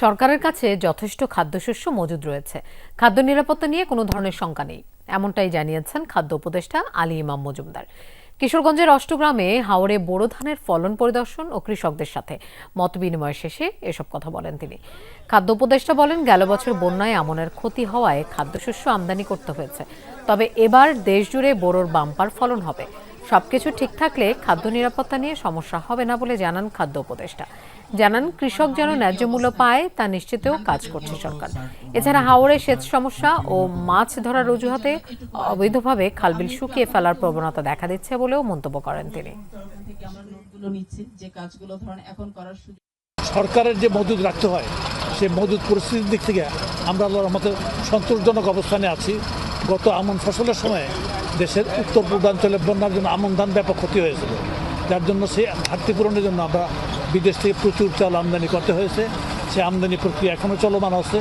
সরকারের কাছে যথেষ্ট খাদ্যশস্য মজুদ রয়েছে। খাদ্য নিরাপত্তা নিয়ে কোনো ধরনের শঙ্কা নেই। এমনটাই জানিয়েছেন খাদ্য উপদেষ্টা আলী ইমাম মজুমদার। কিশোরগঞ্জের অষ্টগ্রামে হাওড়ে বোরো ধানের ফলন পরিদর্শন ও কৃষকদের সাথে। মত বিনিময় শেষে এসব কথা বলেন তিনি। খাদ্য উপদেষ্টা বলেন, গেল বছর বন্যায় আমনের ক্ষতি হওয়ায় খাদ্যশস্য আমদানি করতে হয়েছে। তবে এবার দেশজুড়ে বোরোর বাম্পার ফলন হবে। সবকিছু ঠিক থাকলে খাদ্য নিরাপত্তা নিয়ে সমস্যা হবে না বলে জানান খাদ্য উপদেষ্টা। জানান, কৃষক যেন ন্যায্য মূল্য পায়, তা নিশ্চিতেও কাজ করছে সরকার। এছাড়া হাওড়ে সেচ সমস্যা ও মাছ ধরার অজুহাতে অবৈধভাবে খালবিল শুকিয়ে ফেলার প্রবণতা দেখা দিচ্ছে বলেও মন্তব্য করেন তিনি। সরকারের যে মজুদ রাখতে হয় সেই মজুদ পরিস্থিতির দিক থেকে আমরা আল্লাহর মতো সন্তোষজনক অবস্থানে আছি। গত আমন ফসলের সময় দেশের উত্তর পূর্বাঞ্চলে বন্যার জন্য আমন ধান ব্যাপক ক্ষতি হয়েছিল যার জন্য সেই ঘাটতি পূরণের জন্য আমরা বিদেশ থেকে প্রচুর চাল আমদানি করতে হয়েছে। সে আমদানি প্রক্রিয়া এখনও চলমান আছে।